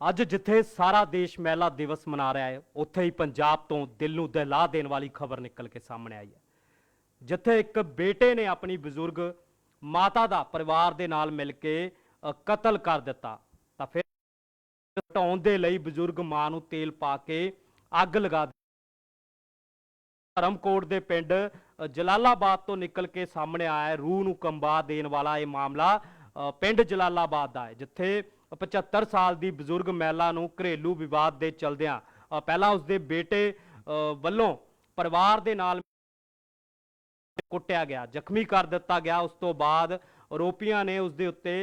ਅੱਜ ਜਿੱਥੇ ਸਾਰਾ ਦੇਸ਼ ਮਹਿਲਾ ਦਿਵਸ ਮਨਾ ਰਿਹਾ ਹੈ ਉੱਥੇ ਹੀ ਪੰਜਾਬ ਤੋਂ ਦਿਲ ਨੂੰ ਦਹਿਲਾ ਦੇਣ ਵਾਲੀ ਖਬਰ ਨਿਕਲ ਕੇ ਸਾਹਮਣੇ ਆਈ ਹੈ। ਜਿੱਥੇ ਇੱਕ ਬੇਟੇ ਨੇ ਆਪਣੀ ਬਜ਼ੁਰਗ ਮਾਤਾ ਦਾ ਪਰਿਵਾਰ ਦੇ ਨਾਲ ਮਿਲ ਕੇ ਅ, ਕਤਲ ਕਰ ਦਿੱਤਾ ਤਾਂ ਫਿਰ ਘਟਾਉਣ ਦੇ ਲਈ ਬਜ਼ੁਰਗ ਮਾਂ ਨੂੰ ਤੇਲ ਪਾ ਕੇ ਅੱਗ ਲਗਾ ਦਿੱਤੀ। ਧਰਮਕੋਟ ਦੇ ਪਿੰਡ ਜਲਾਲਾਬਾਦ ਤੋਂ ਨਿਕਲ ਕੇ ਸਾਹਮਣੇ ਆਇਆ ਰੂਹ ਨੂੰ ਕੰਬਾ ਦੇਣ ਵਾਲਾ ਇਹ ਮਾਮਲਾ ਪਿੰਡ ਜਲਾਲਾਬਾਦ ਦਾ ਹੈ, ਜਿੱਥੇ 75 ਸਾਲ ਦੀ ਬਜ਼ੁਰਗ ਮਹਿਲਾ ਨੂੰ ਘਰੇਲੂ ਵਿਵਾਦ ਦੇ ਚਲਦਿਆਂ ਪਹਿਲਾਂ ਉਸਦੇ ਬੇਟੇ ਵੱਲੋਂ ਪਰਿਵਾਰ ਦੇ ਨਾਲ ਕੁੱਟਿਆ ਗਿਆ, ਜ਼ਖਮੀ ਕਰ ਦਿੱਤਾ ਗਿਆ। ਉਸ ਤੋਂ ਬਾਅਦ ਆਰੋਪੀਆਂ ਨੇ ਉਸ ਦੇ ਉੱਤੇ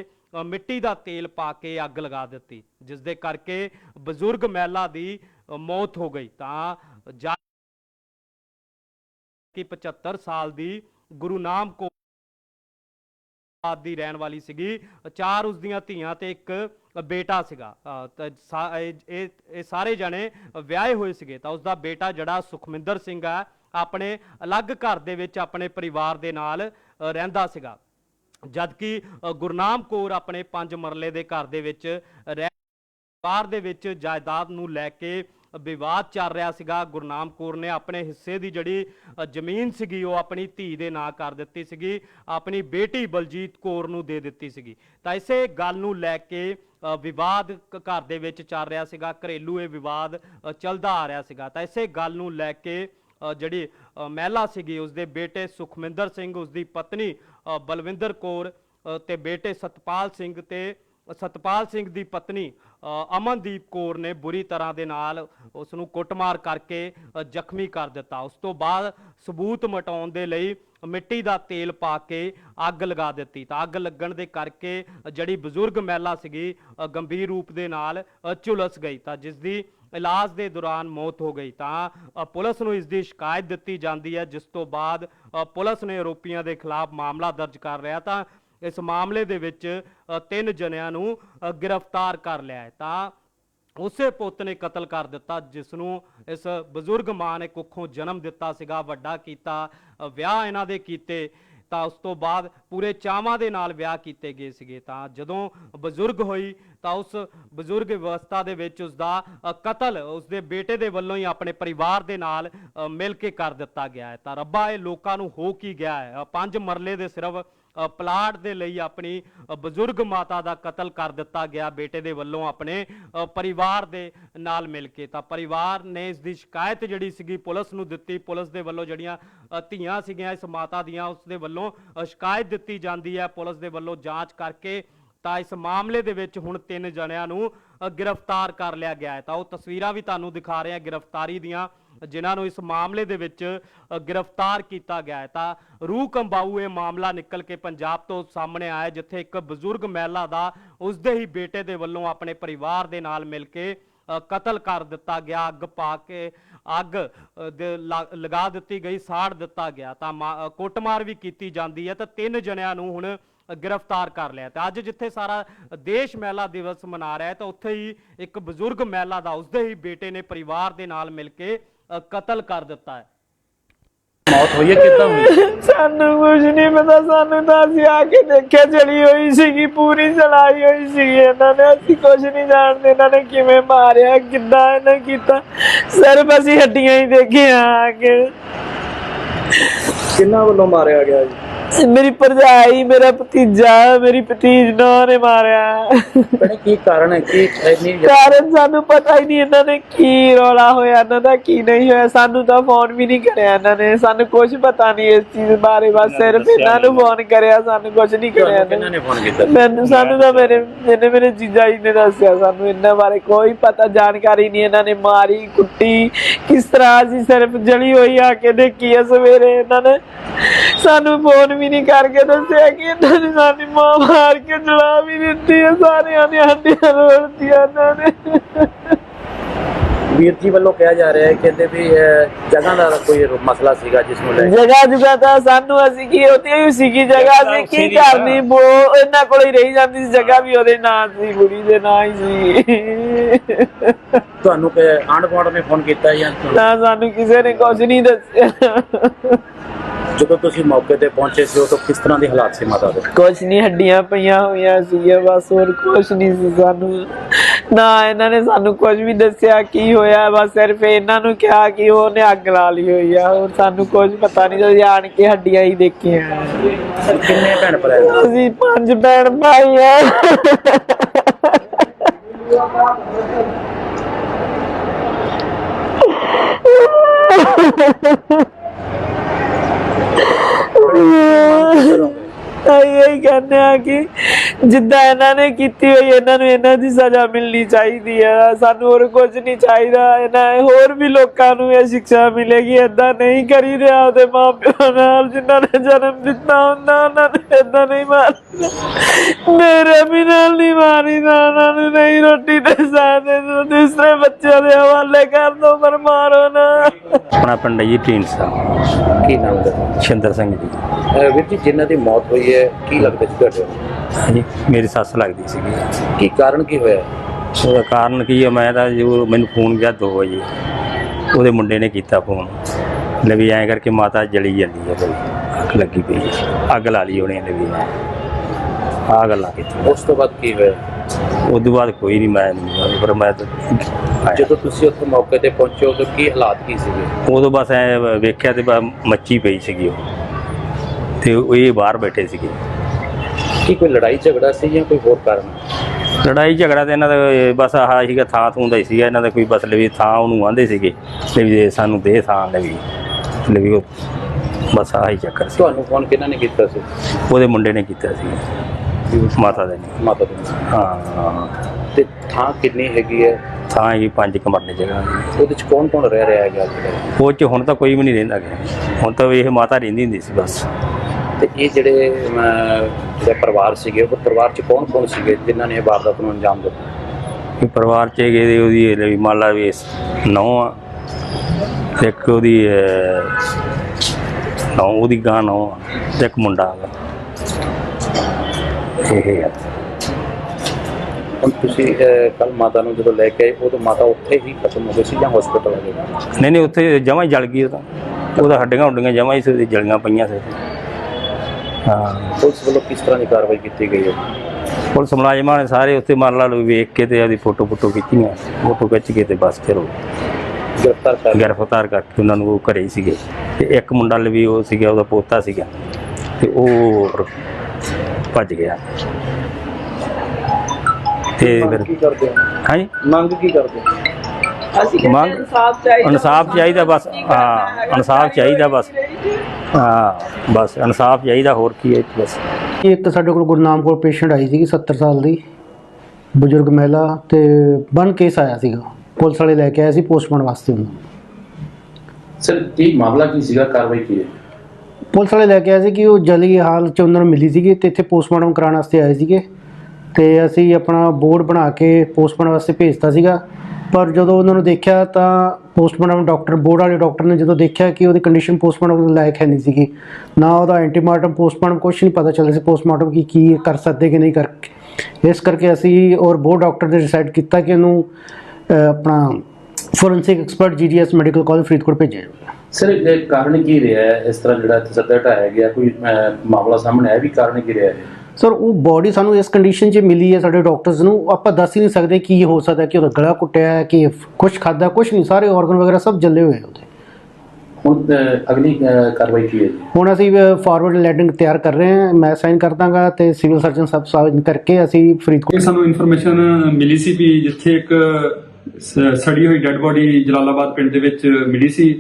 ਮਿੱਟੀ ਦਾ ਤੇਲ ਪਾ ਕੇ ਅੱਗ ਲਗਾ ਦਿੱਤੀ ਜਿਸ ਦੇ ਕਰਕੇ ਬਜ਼ੁਰਗ ਮਹਿਲਾ ਦੀ ਮੌਤ ਹੋ ਗਈ। ਤਾਂ ਜਾ ਕਿ 75 ਸਾਲ ਦੀ ਗੁਰੂ ਨਾਮ ਕੋ ਦੀ ਰਹਿਣ ਵਾਲੀ ਸੀਗੀ। ਚਾਰ ਉਸ ਦੀਆਂ ਧੀਆਂ ਤੇ ਇੱਕ ਬੇਟਾ ਸੀਗਾ। ਇਹ ਇਹ- ਸਾਰੇ ਜਣੇ ਵਿਆਹੇ ਹੋਏ ਸੀਗੇ। ਤਾਂ ਉਸ ਦਾ ਬੇਟਾ ਜਿਹੜਾ ਸੁਖਮਿੰਦਰ ਸਿੰਘ ਆ, ਆਪਣੇ ਅਲੱਗ ਘਰ ਦੇ ਵਿੱਚ ਆਪਣੇ ਪਰਿਵਾਰ ਦੇ ਨਾਲ ਰਹਿੰਦਾ ਸੀਗਾ। ਜਦਕਿ ਗੁਰਨਾਮ ਕੌਰ ਆਪਣੇ ਪੰਜ ਮਰਲੇ ਦੇ ਘਰ ਦੇ ਵਿੱਚ ਰਹਿ ਬਾਹਰ ਦੇ ਵਿੱਚ ਜਾਇਦਾਦ ਨੂੰ ਲੈ ਕੇ ਵਿਵਾਦ ਚੱਲ ਰਿਹਾ ਸੀਗਾ। ਗੁਰਨਾਮ ਕੌਰ ਨੇ ਆਪਣੇ ਹਿੱਸੇ ਦੀ ਜਿਹੜੀ ਜ਼ਮੀਨ ਸੀਗੀ, ਉਹ ਆਪਣੀ ਧੀ ਦੇ ਨਾਂ ਕਰ ਦਿੱਤੀ ਸੀਗੀ। ਆਪਣੀ ਬੇਟੀ ਬਲਜੀਤ ਕੌਰ ਨੂੰ ਦੇ ਦਿੱਤੀ ਸੀਗੀ। ਤਾਂ ਇਸੇ ਗੱਲ ਨੂੰ ਲੈ ਕੇ ਵਿਵਾਦ ਘਰ ਦੇ ਵਿੱਚ ਚੱਲ ਰਿਹਾ ਸੀਗਾ। ਘਰੇਲੂ ਇਹ ਵਿਵਾਦ ਚੱਲਦਾ ਆ ਰਿਹਾ ਸੀਗਾ। ਤਾਂ ਇਸੇ ਗੱਲ ਨੂੰ ਲੈ ਕੇ ਜਿਹੜੀ ਮਹਿਲਾ ਸੀਗੀ ਉਸਦੇ ਬੇਟੇ ਸੁਖਮਿੰਦਰ ਸਿੰਘ ਉਸਦੀ ਪਤਨੀ ਬਲਵਿੰਦਰ ਕੌਰ ਅ, ਤੇ ਬੇਟੇ ਸਤਪਾਲ ਸਿੰਘ ਤੇ ਸਤਪਾਲ ਸਿੰਘ ਦੀ ਪਤਨੀ ਅਮਨਦੀਪ ਕੌਰ ਨੇ ਬੁਰੀ ਤਰ੍ਹਾਂ ਦੇ ਨਾਲ ਉਸ ਨੂੰ ਕੁੱਟਮਾਰ ਕਰਕੇ ਜ਼ਖਮੀ ਕਰ ਦਿੱਤਾ। ਉਸ ਤੋਂ ਬਾਅਦ ਸਬੂਤ ਮਟਾਉਣ ਦੇ ਲਈ ਮਿੱਟੀ ਦਾ ਤੇਲ ਪਾ ਕੇ ਅੱਗ ਲਗਾ ਦਿੱਤੀ। ਤਾਂ ਅੱਗ ਲੱਗਣ ਦੇ ਕਰਕੇ ਜਿਹੜੀ ਬਜ਼ੁਰਗ ਮਹਿਲਾ ਸੀਗੀ ਗੰਭੀਰ ਰੂਪ ਦੇ ਨਾਲ ਝੁਲਸ ਗਈ। ਤਾਂ ਜਿਸ ਦੀ ਇਲਾਜ ਦੇ ਦੌਰਾਨ ਮੌਤ ਹੋ ਗਈ। ਤਾਂ ਪੁਲਿਸ ਨੂੰ ਇਸ ਦੀ ਸ਼ਿਕਾਇਤ ਦਿੱਤੀ ਜਾਂਦੀ ਹੈ, ਜਿਸ ਤੋਂ ਬਾਅਦ ਪੁਲਿਸ ਨੇ ਆਰੋਪੀਆਂ ਦੇ ਖਿਲਾਫ ਮਾਮਲਾ ਦਰਜ ਕਰ ਲਿਆ। ਤਾਂ ਇਸ ਮਾਮਲੇ ਦੇ ਵਿੱਚ ਤਿੰਨ ਜਣਿਆਂ ਨੂੰ ਗ੍ਰਿਫਤਾਰ ਕਰ ਲਿਆ ਹੈ। ਤਾਂ ਉਸੇ ਪੁੱਤ ਨੇ ਕਤਲ ਕਰ ਦਿੱਤਾ ਜਿਸ ਨੂੰ ਇਸ ਬਜ਼ੁਰਗ ਮਾਂ ਨੇ ਕੁੱਖੋਂ ਜਨਮ ਦਿੱਤਾ ਸੀਗਾ, ਵੱਡਾ ਕੀਤਾ ਵਿਆਹ ਇਹਨਾਂ ਦੇ ਕੀਤੇ, ਤਾਂ ਉਸ ਤੋਂ ਬਾਅਦ ਪੂਰੇ ਚਾਵਾਂ ਦੇ ਨਾਲ ਵਿਆਹ ਕੀਤੇ ਗਏ ਸੀਗੇ। ਤਾਂ ਜਦੋਂ ਬਜ਼ੁਰਗ ਹੋਈ ਤਾਂ ਉਸ ਬਜ਼ੁਰਗ ਵਿਵਸਥਾ ਦੇ ਵਿੱਚ ਉਸ ਦਾ ਕਤਲ ਉਸ ਦੇ ਬੇਟੇ ਦੇ ਵੱਲੋਂ ਹੀ ਆਪਣੇ ਪਰਿਵਾਰ ਦੇ ਨਾਲ ਮਿਲ ਕੇ ਕਰ ਦਿੱਤਾ ਗਿਆ ਹੈ। ਤਾਂ ਰੱਬਾ, ਇਹ ਲੋਕਾਂ ਨੂੰ ਹੋ ਕੀ ਗਿਆ ਹੈ? ਪੰਜ ਮਰਲੇ ਦੇ ਸਿਰਫ ਪਲਾਟ ਦੇ ਲਈ ਆਪਣੀ ਬਜ਼ੁਰਗ ਮਾਤਾ ਦਾ ਕਤਲ ਕਰ ਦਿੱਤਾ ਗਿਆ, ਬੇਟੇ ਦੇ ਵੱਲੋਂ ਆਪਣੇ ਪਰਿਵਾਰ ਦੇ ਨਾਲ ਮਿਲ ਕੇ। ਤਾਂ ਪਰਿਵਾਰ ਨੇ ਇਸ ਦੀ ਸ਼ਿਕਾਇਤ ਜਿਹੜੀ ਸੀਗੀ, ਪੁਲਿਸ ਨੂੰ ਦਿੱਤੀ। ਪੁਲਿਸ ਦੇ ਵੱਲੋਂ ਜਿਹੜੀਆਂ ਧੀਆਂ ਸੀਗੀਆਂ, ਇਸ ਮਾਤਾ ਦੀਆਂ ਉਸ ਦੇ ਵੱਲੋਂ ਸ਼ਿਕਾਇਤ ਦਿੱਤੀ ਜਾਂਦੀ ਹੈ। ਪੁਲਿਸ ਦੇ ਵੱਲੋਂ ਜਾਂਚ ਕਰਕੇ ਤਾਂ ਇਸ ਮਾਮਲੇ ਦੇ ਵਿੱਚ ਹੁਣ ਤਿੰਨ ਜਣਿਆਂ ਨੂੰ ਗ੍ਰਿਫਤਾਰ ਕਰ ਲਿਆ ਗਿਆ ਹੈ। ਤਾਂ ਉਹ ਤਸਵੀਰਾਂ ਵੀ ਤੁਹਾਨੂੰ ਦਿਖਾ ਰਹੇ ਹਾਂ ਗ੍ਰਿਫਤਾਰੀ ਦੀਆਂ, ਜਿਨ੍ਹਾਂ ਨੂੰ ਇਸ ਮਾਮਲੇ ਦੇ ਵਿੱਚ ਗ੍ਰਿਫਤਾਰ ਕੀਤਾ ਗਿਆ ਹੈ। ਤਾਂ ਰੂਹ ਕੰਬਾਊ ਇਹ ਮਾਮਲਾ ਨਿਕਲ ਕੇ ਪੰਜਾਬ ਤੋਂ ਸਾਹਮਣੇ ਆਇਆ ਜਿੱਥੇ ਇੱਕ ਬਜ਼ੁਰਗ ਮਹਿਲਾ ਦਾ ਉਸਦੇ ਹੀ ਬੇਟੇ ਦੇ ਵੱਲੋਂ ਆਪਣੇ ਪਰਿਵਾਰ ਦੇ ਨਾਲ ਮਿਲ ਕੇ ਕਤਲ ਕਰ ਦਿੱਤਾ ਗਿਆ। ਅੱਗ ਪਾ ਕੇ ਅੱਗ ਲਾ- ਲਗਾ ਦਿੱਤੀ ਗਈ, ਸਾੜ ਦਿੱਤਾ ਗਿਆ। ਤਾਂ ਮਾ- ਕੁੱਟਮਾਰ ਵੀ ਕੀਤੀ ਜਾਂਦੀ ਹੈ। ਤਾਂ ਤਿੰਨ ਜਣਿਆਂ ਨੂੰ ਹੁਣ ਗ੍ਰਿਫਤਾਰ ਕਰ ਲਿਆ। ਤੇ ਅੱਜ ਜਿੱਥੇ ਸਾਰਾ ਦੇਸ਼ ਮਹਿਲਾ ਦਿਵਸ ਮਨਾ ਰਿਹਾ ਹੈ ਤਾਂ ਉੱਥੇ ਹੀ ਇੱਕ ਬਜ਼ੁਰਗ ਮਹਿਲਾ ਦਾ ਉਸਦੇ ਹੀ ਬੇਟੇ ਨੇ ਪਰਿਵਾਰ ਦੇ ਨਾਲ ਮਿਲ ਕੇ ਕਤਲ ਕਰ ਦਿੱਤਾ ਹੈ। ਮੌਤ ਹੋਈ ਹੈ ਕਿੱਦਾਂ ਹੋਈ? ਸਾਨੂੰ ਕੁਝ ਨਹੀਂ ਪਤਾ ਸਾਨੂੰ ਤਾਂ ਅਸੀਂ ਆ ਕੇ ਦੇਖਿਆ ਚਲੀ ਹੋਈ ਸੀਗੀ ਪੂਰੀ ਚਲਾਈ ਹੋਈ ਸੀ ਇਹਨਾਂ ਨੇ ਅਸੀਂ ਕੁਝ ਨਹੀਂ ਜਾਣਦੇ ਇਹਨਾਂ ਨੇ ਕਿਵੇਂ ਮਾਰਿਆ ਕਿੱਦਾਂ ਇਹਨਾਂ ਕੀਤਾ। ਸਿਰਫ ਅਸੀਂ ਹੱਡੀਆਂ ਹੀ ਦੇਖੀਆਂ ਆ ਕੇ। ਕਿੰਨਾ ਵੱਲੋਂ ਮਾਰਿਆ ਗਿਆ ਜੀ? ਮੇਰੀ ਭਰਜਾਈ ਮੇਰਾ ਭਤੀਜਾ ਮੇਰੀ ਭਤੀਜ ਨੇ ਮਾਰਿਆ। ਭੈਣੇ ਕੀ ਕਾਰਨ ਹੈ ਕੀ ਇੰਨੀ ਕਾਰਨ ਸਾਨੂੰ ਪਤਾ ਹੀ ਨਹੀਂ ਇਹਨਾਂ ਨੇ ਕੀ ਰੌਲਾ ਹੋਇਆ ਇਹਨਾਂ ਦਾ ਕੀ ਨਹੀਂ ਹੋਇਆ। ਸਾਨੂੰ ਤਾਂ ਫੋਨ ਵੀ ਨਹੀਂ ਕਰਿਆ ਇਹਨਾਂ ਨੇ। ਸਾਨੂੰ ਕੁਝ ਪਤਾ ਨਹੀਂ ਇਸ ਚੀਜ਼ ਬਾਰੇ ਬਸ ਸਿਰਫ ਇਹਨਾਂ ਨੂੰ ਫੋਨ ਕਰਿਆ ਸਾਨੂੰ ਕੁਝ ਨਹੀਂ ਕਰਿਆ ਇਹਨਾਂ ਨੇ। ਨੇ ਫੋਨ ਕੀਤਾ? ਮੈਨੂੰ ਸਾਨੂੰ ਤਾਂ ਮੇਰੇ ਮੇਰੇ ਮੇਰੇ ਜੀਜਾ ਜੀ ਨੇ ਦੱਸਿਆ ਸਾਨੂੰ ਇਹਨਾਂ ਬਾਰੇ ਕੋਈ ਪਤਾ ਜਾਣਕਾਰੀ ਨਹੀਂ ਇਹਨਾਂ ਨੇ ਮਾਰੀ ਕੁੱਟੀ। ਕਿਸ ਤਰ੍ਹਾਂ ਅਸੀਂ ਸਿਰਫ ਜਲੀ ਹੋਈ ਆ ਕੇ ਦੇਖੀ ਆ ਸਵੇਰੇ ਇਹਨਾਂ ਨੇ। ਸਾਨੂੰ ਫੋਨ ਵੀ ਨਹੀਂ ਕਰਕੇ ਦੱਸਿਆ ਕਿ ਇਹਨਾਂ ਨੇ ਸਾਡੀ ਮਾਂ ਮਾਰ ਕੇ ਜਲਾ ਵੀ ਦਿੱਤੀ ਹੈ ਸਾਰਿਆਂ ਨੇ ਹੱਡੀਆਂ ਰੋਲਤੀਆਂ ਇਹਨਾਂ ਨੇ। ਵੀਰ ਜੀ ਵੱਲੋਂ ਕਿਹਾ ਜਾ ਰਿਹਾ ਹੈ ਕਹਿੰਦੇ ਵੀ ਜਗ੍ਹਾ ਦਾ ਕੋਈ ਮਸਲਾ ਸੀਗਾ ਜਿਸ ਨੂੰ ਲੈ ਕੇ। ਜਗ੍ਹਾ ਜੁਗਾ ਤਾਂ ਸਾਨੂੰ ਅਸੀਂ ਕੀ ਉੱਥੇ ਹੀ ਸੀਗੀ ਜਗ੍ਹਾ ਸੀ ਕੀ ਕਰਨੀ ਬੋ ਇਹਨਾਂ ਕੋਲ ਹੀ ਰਹੀ ਜਾਂਦੀ ਸੀ ਜਗ੍ਹਾ ਵੀ ਉਹਦੇ ਨਾਂ ਸੀ ਕੁੜੀ ਦੇ ਨਾਂ ਹੀ ਸੀ। ਤੁਹਾਨੂੰ ਕਿ ਆਂਢ ਗੁਆਂਢ ਨੇ ਫੋਨ ਕੀਤਾ ਜਾਂ ਨਾ ਸਾਨੂੰ ਕਿਸੇ ਨੇ ਕੁਝ ਨਹੀਂ ਦੱਸਿਆ। ਜਦੋਂ ਤੁਸੀਂ ਮੌਕੇ ਤੇ ਪਹੁੰਚੇ ਸੀ ਉਦੋਂ ਕਿਸ ਤਰ੍ਹਾਂ ਦੇ ਹਾਲਾਤ ਸੀ ਮਾਤਾ ਦੇ? ਕੁਛ ਨਹੀਂ ਹੱਡੀਆਂ ਪਈਆਂ ਹੋਈਆਂ ਸੀਗੀਆਂ ਬਸ ਹੋਰ ਕੁਛ ਨਹੀਂ ਸੀ ਸਾਨੂੰ। ਨਾ ਇਹਨਾਂ ਨੇ ਸਾਨੂੰ ਕੁਝ ਵੀ ਦੱਸਿਆ ਕੀ ਹੋਇਆ ਬਸ ਸਿਰਫ ਇਹਨਾਂ ਨੂੰ ਕਿਹਾ ਕਿ ਉਹਨੇ ਅੱਗ ਲਾ ਲਈ ਹੋਈ ਆ। ਹੋਰ ਸਾਨੂੰ ਕੁਝ ਪਤਾ ਨਹੀਂ ਜਦੋਂ ਆਣ ਕੇ ਹੱਡੀਆਂ ਹੀ ਦੇਖੀਆਂ। ਕਿੰਨੇ ਭੈਣ ਭਰਾ? ਅਸੀਂ ਪੰਜ ਭੈਣ ਭਾਈ ਆ। ਅਸੀਂ ਇਹ ਕਹਿੰਦੇ ਆ ਕਿ ਜਿੱਦਾਂ ਇਹਨਾਂ ਨੇ ਕੀਤੀ ਹੋਈ ਇਹਨਾਂ ਨੂੰ ਇਹਨਾਂ ਦੀ ਸਜ਼ਾ ਮਿਲਣੀ ਚਾਹੀਦੀ ਹੈ। ਸਾਨੂੰ ਹੋਰ ਕੁਝ ਨਹੀਂ ਚਾਹੀਦਾ। ਇਹਨਾਂ ਹੋਰ ਵੀ ਲੋਕਾਂ ਨੂੰ ਇਹ ਸਿੱਖਿਆ ਮਿਲੇਗੀ। ਏਦਾਂ ਨਹੀਂ ਕਰੀ ਰਿਹਾ ਉਹਦੇ ਮਾਪਿਆਂ ਨਾਲ ਜਿਨ੍ਹਾਂ ਨੇ ਜਨਮ ਦਿੱਤਾ ਉਹਨਾਂ ਨੇ ਏਦਾਂ ਨਹੀਂ ਮਾਰਨਾ। ਮੇਰੇ ਵੀ ਨਾਲ ਨਹੀਂ ਮਾਰੀ ਨਾ ਉਹਨਾਂ ਨੂੰ ਨਹੀਂ ਰੋਟੀ ਦੇ ਸਾਦੇ ਦੂਸਰੇ ਬੱਚਿਆਂ ਦੇ ਹਵਾਲੇ ਕਰ ਦੋ ਪਰ ਮਾਰੋ ਨਾ। ਆਪਣਾ ਪਿੰਡ ਹੈ ਜੀ ਢੀਂਡਸਾ। ਕੀ ਨਾਮ ਦਾ ਸ਼ਿੰਦਰ ਸਿੰਘ ਜੀ। ਵੀਰ ਜੀ ਜਿਨ੍ਹਾਂ ਦੀ ਮੌਤ ਹੋਈ ਹੈ ਕੀ ਲੱਗਦਾ ਸੀ ਤੁਹਾਡੇ? ਹਾਂਜੀ ਮੇਰੀ ਸੱਸ ਲੱਗਦੀ ਸੀਗੀ। ਕੀ ਕਾਰਨ ਕੀ ਹੋਇਆ? ਉਹਦਾ ਕਾਰਨ ਕੀ ਹੈ ਮੈਂ ਤਾਂ ਜੋ ਮੈਨੂੰ ਫੋਨ ਗਿਆ 2 ਵਜੇ। ਉਹਦੇ ਮੁੰਡੇ ਨੇ ਕੀਤਾ ਫੋਨ। ਲੈ ਵੀ ਐਂ ਕਰਕੇ ਮਾਤਾ ਜਲੀ ਜਾਂਦੀ ਹੈ ਬਈ ਅੱਗ ਲੱਗੀ ਪਈ ਹੈ। ਅੱਗ ਲਾ ਲਈ ਉਹਨੇ ਲੈ ਵੀ। ਆ ਗੱਲਾਂ ਕੀਤੀ ਉਸ ਤੋਂ ਬਾਅਦ ਕੀ ਹੋਇਆ? ਉਸ ਤੋਂ ਬਾਅਦ ਕੋਈ ਨਹੀਂ ਮੈਂ ਨਹੀਂ ਪਰ ਮੈਂ ਤਾਂ ਆਇਆ। ਜਦੋਂ ਤੁਸੀਂ ਉੱਥੇ ਮੌਕੇ ਤੇ ਪਹੁੰਚੇ ਉਦੋਂ ਕੀ ਹਾਲਾਤ ਕੀ ਸੀਗੇ? ਉਦੋਂ ਬਸ ਐ ਵੇਖਿਆ ਤੇ ਬਸ ਮੱਚੀ ਪਈ ਸੀਗੀ ਉਹ। ਤੇ ਉਹ ਇਹ ਬਾਹਰ ਬੈਠੇ ਸੀਗੇ। ਕੀ ਕੋਈ ਲੜਾਈ ਝਗੜਾ ਸੀ ਜਾਂ ਕੋਈ ਹੋਰ ਕਾਰਨ? ਲੜਾਈ ਝਗੜਾ ਤੇ ਇਹਨਾਂ ਦਾ ਬਸ ਆਹ ਸੀਗਾ ਥਾਂ ਥੂੰ ਦਾ ਹੀ ਸੀਗਾ। ਇਹਨਾਂ ਦਾ ਕੋਈ ਬਸ ਲਈ ਥਾਂ ਉਹਨੂੰ ਆਂਦੇ ਸੀਗੇ ਲੈ ਵੀ ਸਾਨੂੰ ਦੇ ਥਾਂ ਲੈ ਵੀ ਲੈ ਵੀ ਬਸ ਆਹ ਹੀ ਚੱਕਰ ਸੀ। ਤੁਹਾਨੂੰ ਫੋਨ ਕਿਹਨਾਂ ਨੇ ਕੀਤਾ ਸੀ? ਉਹਦੇ ਮੁੰਡੇ ਨੇ ਕੀਤਾ ਸੀ। ਮਾਤਾ ਦੇ ਨੇ। ਮਾਤਾ ਦੇ। ਹਾਂ। ਤੇ ਥਾਂ ਕਿੰਨੀ ਹੈਗੀ ਹੈ? ਥਾਂ ਹੀ ਪੰਜ ਕਮਰਨੇ ਜਗ੍ਹਾ। ਉਹਦੇ ਚ ਕੌਣ ਕੌਣ ਰਹਿ ਰਿਹਾ ਹੈਗਾ? ਉਹ ਚ ਹੁਣ ਤਾਂ ਕੋਈ ਵੀ ਨਹੀਂ ਰਹਿੰਦਾ ਗਿਆ ਹੁਣ ਤਾਂ ਇਹ ਮਾਤਾ ਰਹਿੰਦੀ ਹੁੰਦੀ ਸੀ ਬਸ। ਤੇ ਇਹ ਜਿਹੜੇ ਜਿਹੜਾ ਪਰਿਵਾਰ ਸੀਗੇ ਉਹ ਪਰਿਵਾਰ ਚ ਕੌਣ ਕੌਣ ਸੀਗੇ ਜਿਨ੍ਹਾਂ ਨੇ ਇਹ ਵਾਰਦਾਤ ਨੂੰ ਅੰਜਾਮ ਦਿੱਤਾ? ਇਹ ਪਰਿਵਾਰ ਚ ਤੇ ਉਹਦੀ ਵੀ ਮੰਨ ਲਾ ਵੀ ਨੌ ਆ। ਇੱਕ ਉਹਦੀ ਨੌ ਉਹਦੀ ਗਾਂ ਨੌ ਇੱਕ ਮੁੰਡਾ ਆ। ਇਹ ਹੁਣ ਤੁਸੀਂ ਕੱਲ ਮਾਤਾ ਨੂੰ ਜਦੋਂ ਲੈ ਕੇ ਉਦੋਂ ਮਾਤਾ ਉੱਥੇ ਹੀ ਖਤਮ ਹੋ ਗਈ ਸੀ ਜਾਂ ਹਸਪੀਟਲ ਆ ਗਏ ਨਹੀਂ ਨਹੀਂ ਉੱਥੇ ਜਮਾਂ ਹੀ ਜਲ ਗਈ ਉਹ ਤਾਂ। ਉਹਦਾ ਹੱਡੀਆਂ ਹੁੱਡੀਆਂ ਜਮਾਂ ਹੀ ਸੀ ਜਲੀਆਂ ਪਈਆਂ ਸੀ। ਹਾਂ। ਪੁਲਿਸ ਵੱਲੋਂ ਕਿਸ ਤਰ੍ਹਾਂ ਦੀ ਕਾਰਵਾਈ ਕੀਤੀ ਗਈ ਹੈ? ਪੁਲਿਸ ਮੁਲਾਜ਼ਮਾਂ ਨੇ ਸਾਰੇ ਉੱਥੇ ਮੰਨ ਲਾ ਲਓ ਵੇਖ ਕੇ ਤੇ ਉਹਦੀ ਫੋਟੋ ਫੋਟੋ ਖਿੱਚੀਆਂ ਫੋਟੋ ਖਿੱਚ ਕੇ ਤੇ ਬਸ ਫਿਰ ਉਹ ਗ੍ਰਿਫਤਾਰ ਕਰ ਗ੍ਰਿਫਤਾਰ ਕਰਕੇ ਉਹਨਾਂ ਨੂੰ ਉਹ ਘਰੇ ਹੀ ਸੀਗੇ। ਤੇ ਇੱਕ ਮੁੰਡਾ ਵੀ ਉਹ ਸੀਗਾ ਉਹਦਾ ਪੋਤਾ ਸੀਗਾ ਤੇ ਉਹ ਭੱਜ ਗਿਆ। ਤੇ ਫਿਰ ਕੀ ਕਰਦੇ ਹੋ? ਹਾਂਜੀ ਮੰਗ ਕੀ ਕਰਦੇ ਹੋ? ਅਸੀਂ ਮੰਗ- ਇਨਸਾਫ ਚਾਹੀਦਾ ਇਨਸਾਫ ਚਾਹੀਦਾ ਬਸ ਹਾਂ ਇਨਸਾਫ ਚਾਹੀਦਾ ਬਸ। ਹਾਂ ਬਸ ਇਨਸਾਫ ਚਾਹੀਦਾ ਹੋਰ ਕੀ ਹੈ ਬਸ। ਇੱਕ ਸਾਡੇ ਕੋਲ ਗੁਰਨਾਮ ਕੋਲ ਪੇਸ਼ੈਂਟ ਆਈ ਸੀਗੀ 70 ਸਾਲ ਦੀ ਬਜ਼ੁਰਗ ਮਹਿਲਾ ਤੇ ਬਨ ਕੇਸ ਆਇਆ ਸੀਗਾ। ਪੁਲਿਸ ਵਾਲੇ ਲੈ ਕੇ ਆਏ ਸੀ ਪੋਸਟਮਾਰਟਮ ਵਾਸਤੇ ਉਹਨੂੰ। ਸਰ ਕੀ ਮਾਮਲਾ ਕੀ ਸੀਗਾ? ਕਾਰਵਾਈ ਕੀ ਹੈ? ਪੁਲਿਸ ਵਾਲੇ ਲੈ ਕੇ ਆਏ ਸੀ ਕਿ ਉਹ ਜਲੀ ਹਾਲ ਚ ਉਹਨਾਂ ਨੂੰ ਮਿਲੀ ਸੀਗੀ ਤੇ ਇੱਥੇ ਪੋਸਟਮਾਰਟਮ ਕਰਾਉਣ ਵਾਸਤੇ ਆਏ ਸੀਗੇ। ਤੇ ਅਸੀਂ ਆਪਣਾ ਬੋਰਡ ਬਣਾ ਕੇ ਪੋਸਟਮਾਰਟਮ ਵਾਸਤੇ ਭੇਜਤਾ ਸੀਗਾ। ਪਰ ਜਦੋਂ ਉਹਨਾਂ ਨੂੰ ਦੇਖਿਆ ਤਾਂ ਪੋਸਟਮਾਰਟਮ ਡਾਕਟਰ, ਬੋਰਡ ਵਾਲੇ ਡਾਕਟਰ ਨੇ ਜਦੋਂ ਦੇਖਿਆ ਕਿ ਉਹਦੀ ਕੰਡੀਸ਼ਨ ਪੋਸਟਮਾਰਟਮ ਦੇ ਲਾਇਕ ਹੈ ਨਹੀਂ ਸੀਗੀ, ਨਾ ਉਹਦਾ ਐਂਟੀਮਾਰਟਮ ਪੋਸਟਮਾਰਟਮ ਕੁਝ ਨਹੀਂ ਪਤਾ ਚੱਲਿਆ ਸੀ ਪੋਸਟਮਾਰਟਮ ਕੀ ਕੀ ਕਰ ਸਕਦੇ ਕਿ ਨਹੀਂ ਕਰ, ਇਸ ਕਰਕੇ ਅਸੀਂ ਔਰ ਬੋਰਡ ਡਾਕਟਰ ਨੇ ਡਿਸਾਈਡ ਕੀਤਾ ਕਿ ਉਹਨੂੰ ਆਪਣਾ forensic expert GGS medical college Faridkot ਭੇਜਿਆ ਜਾਵੇ। ਸਰ ਇਹ ਕਾਰਨ ਕੀ ਰਿਹਾ ਇਸ ਤਰ੍ਹਾਂ ਜਿਹੜਾ ਇੱਥੇ ਸੱਦਾ ਢਾਇਆ ਗਿਆ, ਕੋਈ ਮਾਮਲਾ ਸਾਹਮਣੇ ਆਇਆ ਵੀ ਕਾਰਨ ਕੀ ਰਿਹਾ ਹੈ? ਸਰ ਉਹ ਬਾਡੀ ਸਾਨੂੰ ਇਸ ਕੰਡੀਸ਼ਨ 'ਚ ਮਿਲੀ ਹੈ ਸਾਡੇ ਡਾਕਟਰਸ ਨੂੰ ਆਪਾਂ ਦੱਸ ਹੀ ਨਹੀਂ ਸਕਦੇ ਕੀ ਹੋ ਸਕਦਾ ਕਿ ਉਹਦਾ ਗਲਾ ਕੁੱਟਿਆ ਹੈ ਕਿ ਕੁਝ ਖਾਦਾ ਕੁਝ ਨਹੀਂ ਸਾਰੇ ਆਰਗਨ ਵਗੈਰਾ ਸਭ ਜਲੇ ਹੋਏ ਉਹਦੇ। ਹੁਣ ਅਗਲੀ ਕਾਰਵਾਈ ਕੀ ਹੈ? ਹੁਣ ਅਸੀਂ ਫਾਰਵਰਡ ਲੈਟਿੰਗ ਤਿਆਰ ਕਰ ਰਹੇ ਹਾਂ ਮੈਂ ਸਾਈਨ ਕਰ ਦਾਂਗਾ ਤੇ ਸਿਵਲ ਸਰਜਨ ਸਾਹਿਬ ਸਾਈਨ ਕਰਕੇ ਅਸੀਂ ਫਰੀਦਕੋਟ ਸਾਨੂੰ ਇਨਫੋਰਮੇਸ਼ਨ ਮਿਲੀ ਸੀ ਵੀ ਜਿੱਥੇ ਇੱਕ ਸੜੀ ਹੋਈ ਡੈੱਡ ਬੋਡੀ ਜਲਾਲਾਬਾਦ ਪਿੰਡ ਦੇ ਵਿੱਚ ਮਿਲੀ ਸੀ।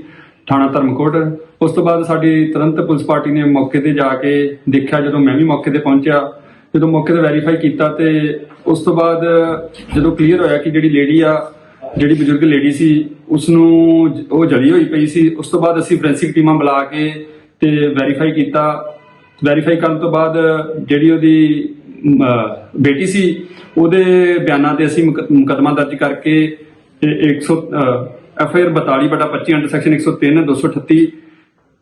ਥਾਣਾ ਧਰਮਕੋਟ। ਉਸ ਤੋਂ ਬਾਅਦ ਸਾਡੀ ਤੁਰੰਤ ਪੁਲਿਸ ਪਾਰਟੀ ਨੇ ਮੌਕੇ ਤੇ ਜਾ ਕੇ ਦੇਖਿਆ, ਜਦੋਂ ਮੈਂ ਵੀ ਮੌਕੇ ਤੇ ਪਹੁੰਚਿਆ, ਜਦੋਂ ਮੌਕੇ ਤੇ ਵੈਰੀਫਾਈ ਕੀਤਾ ਤੇ ਉਸ ਤੋਂ ਬਾਅਦ ਜਦੋਂ ਕਲੀਅਰ ਹੋਇਆ ਕਿ ਜਿਹੜੀ ਲੇਡੀ ਆ, ਜਿਹੜੀ ਬਜ਼ੁਰਗ ਲੇਡੀ ਸੀ ਉਸ ਨੂੰ ਉਹ ਜਲੀ ਹੋਈ ਪਈ ਸੀ। ਉਸ ਤੋਂ ਬਾਅਦ ਅਸੀਂ ਫੋਰੈਂਸਿਕ ਟੀਮਾਂ ਬੁਲਾ ਕੇ ਤੇ ਵੈਰੀਫਾਈ ਕੀਤਾ। ਵੈਰੀਫਾਈ ਕਰਨ ਤੋਂ ਬਾਅਦ ਜਿਹੜੀ ਉਹਦੀ ਬੇਟੀ ਸੀ, ਉਹਦੇ ਬਿਆਨਾਂ ਤੇ ਅਸੀਂ ਮੁਕ- ਮੁਕੱਦਮਾ ਦਰਜ ਕਰਕੇ ਇਹ 100 ਐਫ ਆਈ ਆਰ 42 ਬਟਾ 25 ਅੰਡਰ ਸੈਕਸ਼ਨ 103 238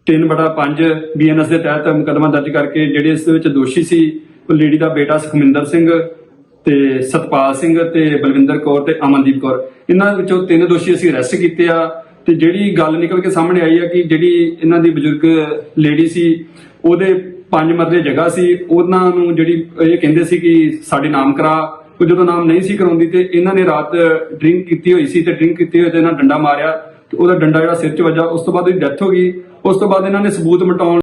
3 ਬਟਾ 5 ਬੀਐਨਐਸ ਦੇ ਤਹਿਤ ਮੁਕੱਦਮਾ ਦਰਜ ਕਰਕੇ ਜਿਹੜੇ ਇਸ ਵਿੱਚ ਦੋਸ਼ੀ ਸੀ, ਉਹ ਲੇਡੀ ਦਾ ਬੇਟਾ ਸੁਖਮਿੰਦਰ ਸਿੰਘ ਤੇ ਸਤਪਾਲ ਸਿੰਘ ਤੇ ਬਲਵਿੰਦਰ ਕੌਰ ਤੇ ਅਮਨਦੀਪ ਕੌਰ। ਇਹਨਾਂ ਵਿੱਚੋਂ ਤਿੰਨ ਦੋਸ਼ੀ ਅਸੀਂ ਅਰੈਸਟ ਕੀਤੇ ਆ ਤੇ ਜਿਹੜੀ ਗੱਲ ਨਿਕਲ ਕੇ ਸਾਹਮਣੇ ਆਈ ਆ ਕਿ ਜਿਹੜੀ ਇਹਨਾਂ ਦੀ ਬਜ਼ੁਰਗ ਲੇਡੀ ਸੀ, ਉਹਦੇ ਪੰਜ ਮਰਲੇ ਜਗ੍ਹਾ ਸੀ, ਉਹਨਾਂ ਨੂੰ ਜਿਹੜੀ ਇਹ ਕਹਿੰਦੇ ਸੀ ਕਿ ਸਾਡੇ ਨਾਮ ਕਰਾ ਉਹ ਜਦੋਂ ਨਾਮ ਨਹੀਂ ਸੀ ਕਰਾਉਂਦੀ ਤੇ ਇਹਨਾਂ ਨੇ ਰਾਤ ਡਰਿੰਕ ਕੀਤੀ ਹੋਈ ਸੀ ਤੇ ਡਰਿੰਕ ਕੀਤੀ ਹੋਈ ਤੇ ਇਹਨਾਂ ਡੰਡਾ ਮਾਰਿਆ ਤੇ ਉਹਦਾ ਡੰਡਾ ਜਿਹੜਾ ਸਿਰ 'ਚ ਵੱਜਾ, ਉਸ ਤੋਂ ਬਾਅਦ ਉਹਦੀ ਡੈਥ ਹੋ ਗਈ। ਉਸ ਤੋਂ ਬਾਅਦ ਇਹਨਾਂ ਨੇ ਸਬੂਤ ਮਿਟਾਉਣ